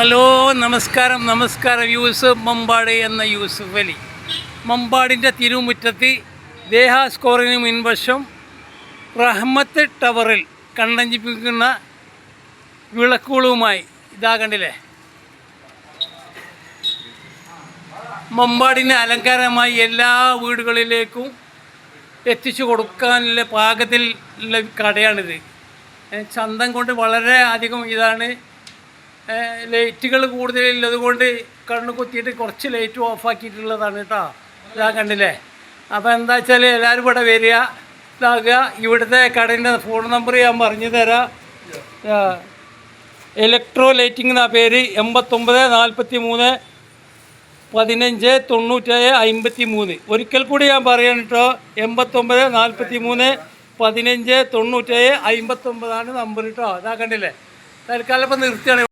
Hello നമസ്കാരം നമസ്കാരം. യൂസഫ് മമ്പാട് എന്ന യൂസഫ് അലി. മമ്പാടിന്റെ തിരുമുറ്റത്ത് ദേഹ സ്കോറിന് മുൻവശം റഹ്മത്ത് ടവറിൽ കണ്ണഞ്ചിപ്പിക്കുന്ന വിളക്കുകളുമായി. ഇതാ കണ്ടില്ലേ? മമ്പാടിന് അലങ്കാരമായി എല്ലാ വീടുകളിലേക്കും എത്തിച്ചു കൊടുക്കാനുള്ള പാകത്തിലുള്ള കടയാണിത്. ചന്തം കൊണ്ട് വളരെ അധികം ഇതാണ് ലൈറ്റുകൾ കൂടുതലുള്ളത് കൊണ്ട് കണ്ണ് കുത്തിയിട്ട് കുറച്ച് ലൈറ്റ് ഓഫാക്കിയിട്ടുള്ളതാണ് കേട്ടോ. ഇതാ കണ്ടില്ലേ അപ്പോൾ എന്താ വെച്ചാൽ എല്ലാവരും ഇവിടെ വരിക. ഇതാകുക ഇവിടുത്തെ കടേന്റെ ഫോൺ നമ്പർ ഞാൻ പറഞ്ഞു തരാം. ഇലക്ട്രോ ലൈറ്റിംഗ് എന്നാ പേര്. എൺപത്തൊമ്പത് നാൽപ്പത്തി മൂന്ന് പതിനഞ്ച് തൊണ്ണൂറ്റേഴ് അമ്പത്തി മൂന്ന് ഒരിക്കൽ കൂടി ഞാൻ പറയാൻ കേട്ടോ. എൺപത്തൊമ്പത് നാൽപ്പത്തി മൂന്ന് പതിനഞ്ച് തൊണ്ണൂറ്റേഴ് അമ്പത്തൊമ്പതാണ് നമ്പർ കേട്ടോ അതാ കണ്ടില്ലേ തൽക്കാലം ഇപ്പം നിർത്തിയാണ്.